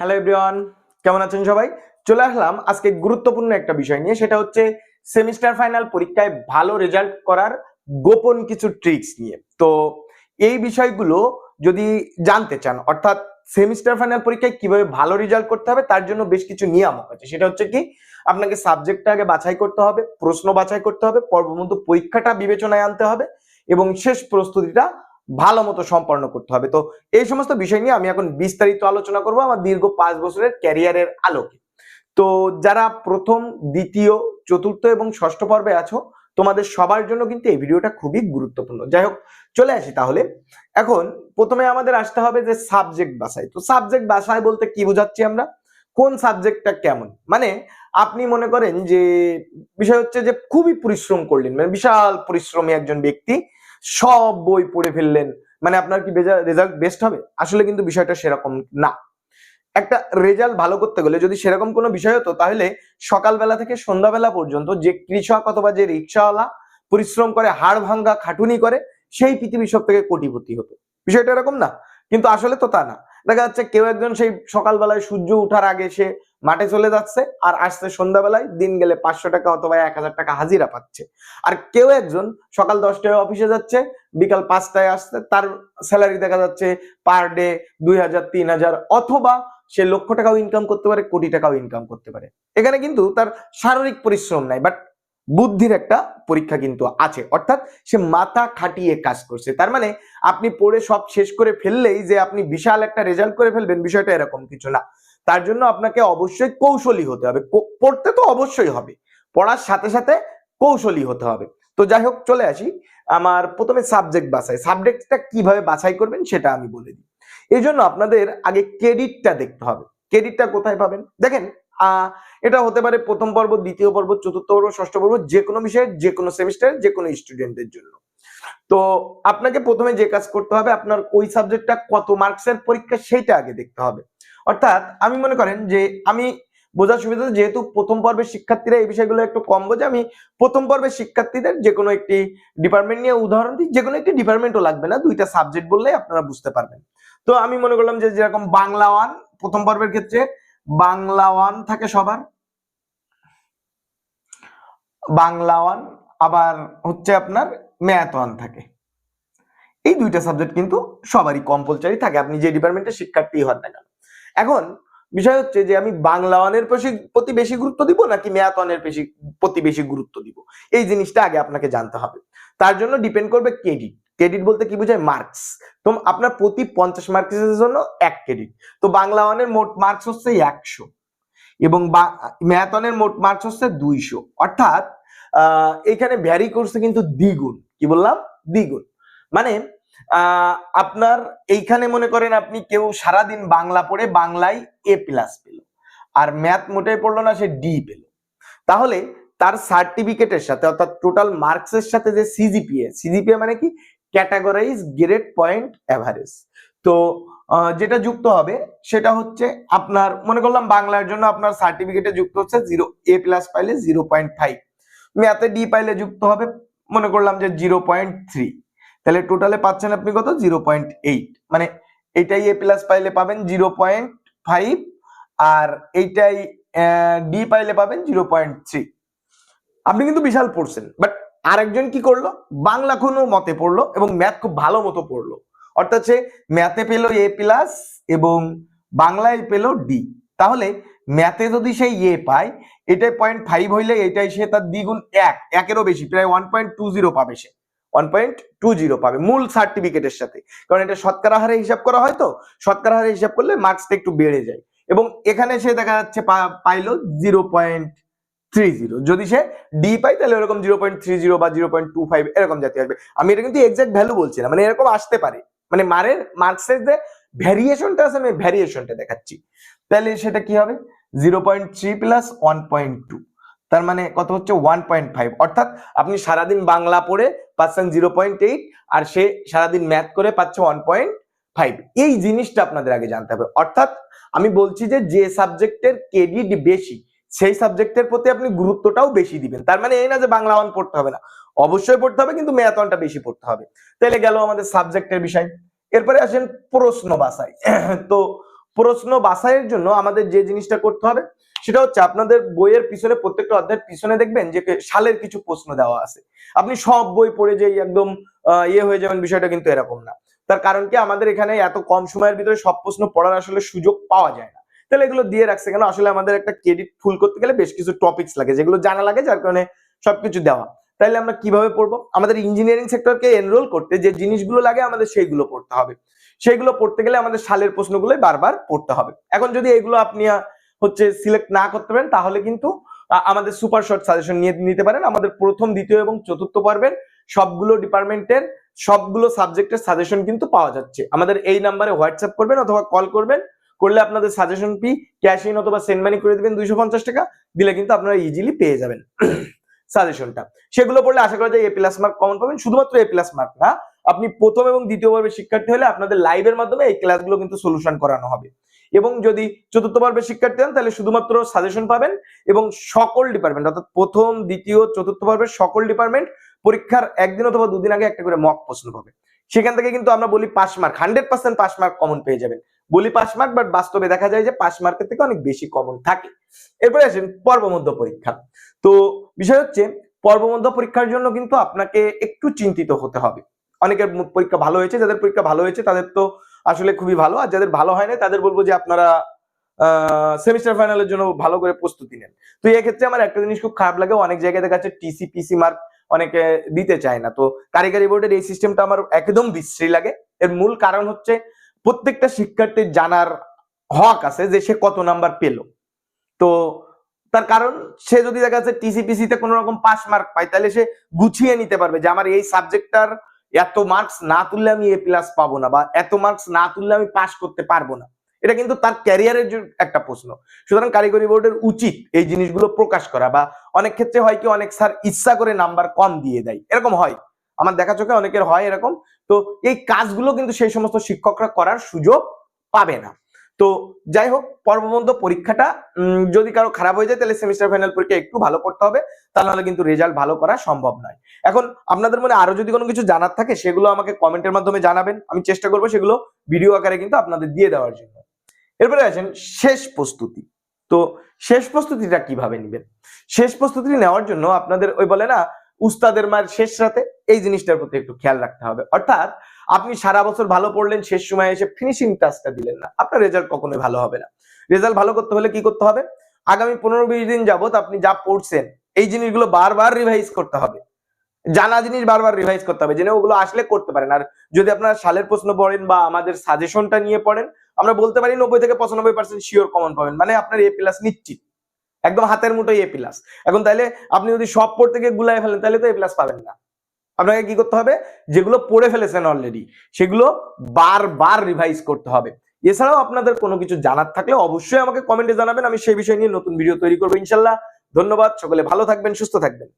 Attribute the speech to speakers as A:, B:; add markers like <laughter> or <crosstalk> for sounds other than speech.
A: Hello everyone কেমন আছেন সবাই? চলে আসলাম আজকে গুরুত্বপূর্ণ একটা বিষয় নিয়ে, সেটা হচ্ছে সেমিস্টার ফাইনাল পরীক্ষায় ভালো রেজাল্ট করার গোপন কিছু ট্রিক্স নিয়ে। তো এই বিষয়গুলো যদি জানতে চান, অর্থাৎ সেমিস্টার ফাইনাল পরীক্ষায় কীভাবে ভালো রেজাল্ট করতে হবে, তার জন্য বেশ কিছু নিয়ামক আছে। সেটা হচ্ছে কি, আপনাকে সাবজেক্টটা আগে বাছাই করতে হবে, প্রশ্ন বাছাই করতে হবে পর্বমতো পরীক্ষাটা বিবেচনায় আনতে হবে এবং শেষ প্রস্তুতিটা ভালো মতো সম্পন্ন করতে হবে। তো এই সমস্ত বিষয় নিয়ে আমি এখন বিস্তারিত আলোচনা করব আমার দীর্ঘ পাঁচ বছরের ক্যারিয়ারের আলোকে। তো যারা প্রথম, দ্বিতীয়, চতুর্থ এবং ষষ্ঠ পর্বে আছো, তোমাদের সবার জন্য কিন্তু এই ভিডিওটা খুবই গুরুত্বপূর্ণ। যাই হোক, চলে আসি তাহলে। এখন প্রথমে আমাদের আসতে হবে যে সাবজেক্ট বাছাই। তো সাবজেক্ট বাছাই বলতে কি বোঝাচ্ছি আমরা? কোন সাবজেক্টটা কেমন? মানে আপনি মনে করেন যে, বিষয় হচ্ছে যে খুবই পরিশ্রম করলেন। মানে বিশাল পরিশ্রমী একজন ব্যক্তি। সব বই পড়ে ফেললেন। মানে আপনার কি রেজাল্ট বেস্ট হবে? আসলে কিন্তু বিষয়টা সেরকম না। একটা রেজাল্ট ভালো করতে গেলে যদি সেরকম কোনো বিষয় হতো, তাহলে সকালবেলা থেকে সন্ধ্যাবেলা পর্যন্ত যে কৃষক অথবা যে রিক্সাওয়ালা পরিশ্রম করে, হাড় ভাঙ্গা, খাটুনি করে, সেই পৃথিবীর সব থেকে কোটিপতি হতো। বিষয়টা এরকম না। কিন্তু আসলে তো তা না। দেখা যাচ্ছে কেউ একজন সেই সকালবেলায় সূর্য উঠার আগে সে মাঠে চলে যাচ্ছে আর আসছে সন্ধ্যাবেলায়, দিন গেলে পাঁচশো টাকা অথবা এক হাজার টাকা হাজিরা পাচ্ছে। আর কেউ একজন সকাল দশটায় অফিসে যাচ্ছে, বিকাল পাঁচটায় আসছে, তার স্যালারি দেখা যাচ্ছে পার ডে দুই হাজার, তিন হাজার অথবা সে লক্ষ টাকাও ইনকাম করতে পারে, কোটি টাকাও ইনকাম করতে পারে। এখানে কিন্তু তার শারীরিক পরিশ্রম নাই বাট বুদ্ধির একটা পরীক্ষা কিন্তু আছে। অর্থাৎ সে মাথা খাটিয়ে কাজ করছে। তার মানে আপনি পড়ে সব শেষ করে ফেললেই যে আপনি বিশাল একটা রেজাল্ট করে ফেলবেন, বিষয়টা এরকম কিছু না। তার জন্য আপনাকে অবশ্যই কৌশলী হতে হবে। পড়তে তো অবশ্যই হবে। পড়ার সাথে সাথে কৌশলী হতে হবে। তো যাই হোক, চলে আসি আমার প্রথমে সাবজেক্ট বাছাই। সাবজেক্টটা কীভাবে বাছাই করবেন সেটা আমি বলে দিই। এই আপনাদের আগে ক্রেডিটটা দেখতে হবে। ক্রেডিটটা কোথায় পাবেন? দেখেন এটা হতে পারে প্রথম পর্ব, দ্বিতীয় পর্ব, চতুর্থ পর্ব, ষষ্ঠ পর্ব যে কোনো বিষয়ের যে কোনো সেমিস্টার যে কোনো স্টুডেন্টদের জন্য। তো আপনাকে প্রথমে যে কাজ করতে হবে, আপনার ওই সাবজেক্টটা কত মার্কসের পরীক্ষা সেইটা আগে দেখতে হবে। অর্থাৎ আমি মনে করেন যে আমি বোঝার সুবিধা যেহেতু প্রথম পর্বের শিক্ষার্থীরা এই বিষয়গুলো একটু কম বোঝে, আমি প্রথম পর্বের শিক্ষার্থীদের যে কোনো একটি ডিপার্টমেন্ট নিয়ে উদাহরণ দিই যে কোনো একটি ডিপার্টমেন্টও লাগবে না, দুইটা সাবজেক্ট বললেই আপনারা বুঝতে পারবেন। তো আমি মনে করলাম যে যেরকম বাংলা ওয়ান প্রথম পর্বের ক্ষেত্রে বাংলা ওয়ান থাকে সবার। বাংলা ওয়ান, আবার হচ্ছে আপনার ম্যাথ ওয়ান থাকে। এই দুইটা সাবজেক্ট কিন্তু সবারই কম্পালসারি থাকে, আপনি যে ডিপার্টমেন্টের শিক্ষার্থী হন না কেন। এখন বিষয় হচ্ছে যে আমি বাংলা ওয়ানের প্রতি বেশি গুরুত্ব দিব নাকি ম্যাথ ওয়ানের প্রতি বেশি গুরুত্ব দিব? এই জিনিসটা আগে আপনাকে জানতে হবে। তার জন্য ডিপেন্ড করবে ক্রেডিট ক্রেডিট বলতে কি বোঝায়? মার্কস তো আপনার প্রতি পঞ্চাশ মার্কসের জন্য এক ক্রেডিট তো বাংলা ওয়ানের মোট মার্কস হচ্ছে একশো এবং ম্যাথ ওয়ানের মোট মার্কস হচ্ছে দুইশো। অর্থাৎ এখানে ভ্যারি করছে কিন্তু দ্বিগুণ। কি বললাম? দ্বিগুণ। মানে আপনার এইখানে মনে করেন আপনি কেউ সারাদিন বাংলা পড়ে বাংলায় এ প্লাস পেল। আর ম্যাথ মোটেই পড়ল না, সে ডি পেল। তাহলে তার সার্টিফিকেটের সাথে অর্থাৎ টোটাল মার্কসের সাথে যে সিজিপিএ সিজিপিএ মানে কি? ক্যাটাগরাইজ গ্রেড পয়েন্ট অ্যাভারেজ তো যেটা যুক্ত হবে, সেটা হচ্ছে আপনার, মনে করলাম বাংলার জন্য আপনার সার্টিফিকেটে যুক্ত হচ্ছে জিরো এ প্লাস পাইলে জিরো পয়েন্ট ফাইভ ম্যাথে ডি পাইলে যুক্ত হবে, মনে করলাম যে জিরো পয়েন্ট থ্রি তাহলে টোটালে পাচ্ছেন আপনি কত? জিরো পয়েন্ট এইট মানে এটাই এ প্লাস পাইলে পাবেন জিরো পয়েন্ট ফাইভ আর এইটাই ডি পাইলে পাবেন জিরো পয়েন্ট থ্রি আপনি কিন্তু বিশাল পড়ছেন বাট আরেকজন কি করল? বাংলা কোনো মতে পড়ল এবং ম্যাথ খুব ভালো মতো পড়ল। অর্থাৎ সে ম্যাথে পেল এ প্লাস এবং বাংলায় পেল ডি তাহলে ম্যাথে যদি সে এ পায়, এটাই পয়েন্ট ফাইভ হইলে এটাই সে তার দ্বিগুণ এক। একেরও বেশি, প্রায় ওয়ান পয়েন্ট টু জিরো পাবে সে। ওয়ান পয়েন্ট টু জিরো পাবে মূল সার্টিফিকেটের সাথে। কারণ এটা শতকরা হারে হিসাব করা হয় তো? শতকরা হারে হিসাব করলে মার্কসটা একটু বেড়ে যায়। এবং এখানে সে দেখা যাচ্ছে পাইলো জিরো পয়েন্ট থ্রি জিরো যদি সে ডি পাই তাহলে এরকম জিরো পয়েন্ট থ্রি জিরো বা জিরো পয়েন্ট টু ফাইভ এরকম জাতীয় আসবে। আমি এটা কিন্তু এক্সাক্ট ভ্যালু বলছি না মানে এরকম আসতে পারে। মানে মারের মার্কসের যে ভ্যারিয়েশনটা আছে, আমি ভ্যারিয়েশনটা দেখাচ্ছি। তাহলে সেটা কি হবে? Zero point three plus one point two তার মানে কত হচ্ছে? ওয়ান পয়েন্ট ফাইভ অর্থাৎ আপনি সারাদিন বাংলা পড়ে পাচ্ছেন জিরো পয়েন্ট এইট আর সে সারাদিন ম্যাথ করে পাচ্ছে ওয়ান পয়েন্ট ফাইভ এই জিনিসটা আপনাদের আগে জানতে হবে। অর্থাৎ আমি বলছি যে যে সাবজেক্টের ক্রেডিট বেশি সেই সাবজেক্টের প্রতি আপনি গুরুত্বটাও বেশি দিবেন। তার মানে এই না যে বাংলা ওয়ান পড়তে হবে না। অবশ্যই পড়তে হবে, কিন্তু ম্যাথ ওয়ানটা বেশি পড়তে হবে। তাহলে গেল আমাদের সাবজেক্টের বিষয়। এরপরে আসেন প্রশ্ন বাসাই <clears throat> তো প্রশ্ন বাছাইয়ের জন্য আমাদের যে জিনিসটা করতে হবে, সেটা হচ্ছে আপনাদের বইয়ের পিছনে, প্রত্যেকটা অধ্যায়ের পিছনে দেখবেন যে সালের কিছু প্রশ্ন দেওয়া আছে। আপনি সব বই পড়ে যে একদম ইয়ে হয়ে যাবেন, বিষয়টা কিন্তু এরকম না। তার কারণ কি, আমাদের এখানে এত কম সময়ের ভিতরে সব প্রশ্ন পড়ার আসলে সুযোগ পাওয়া যায় না। তাহলে এগুলো দিয়ে রাখছে কেন? আসলে আমাদের একটা ক্রেডিট ফুল করতে গেলে বেশ কিছু টপিকস লাগে, যেগুলো জানা লাগে, যার কারণে সবকিছু দেওয়া। তাইলে আমরা কীভাবে পড়ব? আমাদের ইঞ্জিনিয়ারিং সেক্টরকে এনরোল করতে যে জিনিসগুলো লাগে আমাদের সেইগুলো পড়তে হবে। সেইগুলো পড়তে গেলে আমাদের সালের প্রশ্নগুলোই বারবার পড়তে হবে। এখন যদি এগুলো আপনি হচ্ছে সিলেক্ট না করতে পারেন, তাহলে কিন্তু আমাদের সুপার শর্ট সাজেশন নিয়ে নিতে পারেন। আমাদের প্রথম, দ্বিতীয় এবং চতুর্থ পর্বের সবগুলো ডিপার্টমেন্টের সবগুলো সাবজেক্টের সাজেশন কিন্তু পাওয়া যাচ্ছে। আমাদের এই নাম্বারে হোয়াটসঅ্যাপ করবেন অথবা কল করবেন। করলে আপনাদের সাজেশন ফি ক্যাশ ইন অথবা সেন্ড মানি করে দিবেন দুইশো টাকা, দিলে কিন্তু আপনারা ইজিলি পেয়ে যাবেন। <clears throat> সাজেশনটা সেগুলো পড়লে আশা করা যায় এ প্লাস মার্ক কমন পাবেন। শুধুমাত্র এ প্লাস মার্ক না, আপনি প্রথম এবং দ্বিতীয় পর্বের শিক্ষার্থী হলে আপনাদের লাইভের মাধ্যমে এই ক্লাসগুলো কিন্তু সলিউশন করানো হবে। এবং যদি চতুর্থ পর্বের শিক্ষার্থী হন, তাহলে শুধুমাত্র সাজেশন পাবেন এবং সকল ডিপার্টমেন্ট অর্থাৎ প্রথম, দ্বিতীয়, চতুর্থ পর্বের সকল ডিপার্টমেন্ট পরীক্ষার একদিন অথবা দুদিন আগে একটা করে মক প্রশ্ন পাবে। সেখান থেকে কিন্তু আমরা বলি pass mark hundred percent pass mark common পেয়ে যাবেন। বলি পাস মার্ক বাট বাস্তবে দেখা যায় যে পাস মার্কের থেকে অনেক বেশি কমন থাকে। এরপরে আসেন পর্বমধ্য পরীক্ষা। তো বিষয় হচ্ছে, পর্বমধ্য পরীক্ষার জন্য কিন্তু আপনাকে একটু চিন্তিত হতে হবে। অনেকের পরীক্ষা ভালো হয়েছে, যাদের পরীক্ষা ভালো হয়েছে, তাদের তো আসলে খুবই ভালো, আর যাদের ভালো হয় না তাদের বলব যে আপনারা সেমিস্টার ফাইনালের জন্য ভালো করে প্রস্তুতি নেন। তো এক্ষেত্রে আমার একটা জিনিস খুব খারাপ লাগে, অনেক জায়গায় দেখা যাচ্ছে টিসি পিসি মার্ক অনেকে দিতে চায় না। তো কারিগরি বোর্ডের এই সিস্টেমটা আমার একদম বিশ্রী লাগে। এর মূল কারণ হচ্ছে প্রত্যেকটা শিক্ষার্থীর জানার হক আছে যে সে কত নাম্বার পেল। তো তার কারণ, সে যদি দেখা যাচ্ছে টিসিপিসি তে কোনো রকম পাস মার্ক পায়, তাহলে সে গুছিয়ে নিতে পারবে যে আমার এই সাবজেক্টটার এত মার্কস না তুললে আমি এ প্লাস পাবো না, বা এত মার্কস না তুললে আমি পাস করতে পারব না। এটা কিন্তু তার ক্যারিয়ারের একটা প্রশ্ন। সুতরাং কারিগরি বোর্ডের উচিত এই জিনিসগুলো প্রকাশ করা বা অনেক ক্ষেত্রে হয় কি, অনেক স্যার ইচ্ছা করে নাম্বার কম দিয়ে দেয়। এরকম হয়। আমার দেখা চোখে অনেকের হয় এরকম। তো এই কাজগুলো কিন্তু সেই সমস্ত শিক্ষকরা করার সুযোগ পাবে না। তো যাই হোক, পর্ববন্ধ পরীক্ষাটা যদি কারও খারাপ হয়ে যায়, তাহলে সেমিস্টার ফাইনাল পরীক্ষা একটু ভালো করতে হবে। তা নাহলে কিন্তু রেজাল্ট ভালো করা সম্ভব নয়। এখন আপনাদের মনে আরও যদি কোনো কিছু জানার থাকে, সেগুলো আমাকে কমেন্টের মাধ্যমে জানাবেন। আমি চেষ্টা করব সেগুলো ভিডিও আকারে কিন্তু আপনাদের দিয়ে দেওয়ার জন্য। এরপরে আছেন শেষ প্রস্তুতি। তো শেষ প্রস্তুতিটা কীভাবে নেবেন? শেষ প্রস্তুতি নেওয়ার জন্য আপনাদের ওই বলে না, উস্তাদের মার শেষ রাতে এই জিনিসটার প্রতি একটু খেয়াল রাখতে হবে। অর্থাৎ আপনি সারা বছর ভালো পড়লেন, শেষ সময় এসে ফিনিশিং টাচটা দিলেন না। আপনার রেজাল্ট কখনোই ভালো হবে না। রেজাল্ট ভালো করতে হলে কি করতে হবে? আগামী পনেরো বিশ দিন যাবত আপনি যা পড়ছেন, এই জিনিসগুলো বারবার রিভাইজ করতে হবে। জানা জিনিস বারবার রিভাইজ করতে হবে। জেনে ওগুলো আসলে করতে পারেন। আর যদি আপনারা সালের প্রশ্ন পড়েন বা আমাদের সাজেশনটা নিয়ে পড়েন আমরা বলতে পারি নব্বই থেকে পঁচানব্বই পার্সেন্ট শিওর কমন পাবেন। মানে আপনার এ প্লাস নিশ্চিত। একদম হাতের মুঠোই এ প্লাস এখন তাইলে আপনি যদি সব পড়তে গিয়ে গুলাই ফেলেন তাহলে তো এ প্লাস পাবেন না। আপনাকে কি করতে হবে? যেগুলো পড়ে ফেলেছেন অলরেডি সেগুলো বারবার রিভাইজ করতে হবে। এছাড়াও আপনাদের কোনো কিছু জানার থাকলে অবশ্যই আমাকে কমেন্টে জানাবেন। আমি সেই বিষয় নিয়ে নতুন ভিডিও তৈরি করব ইনশাল্লাহ। ধন্যবাদ। সকলে ভালো থাকবেন, সুস্থ থাকবেন।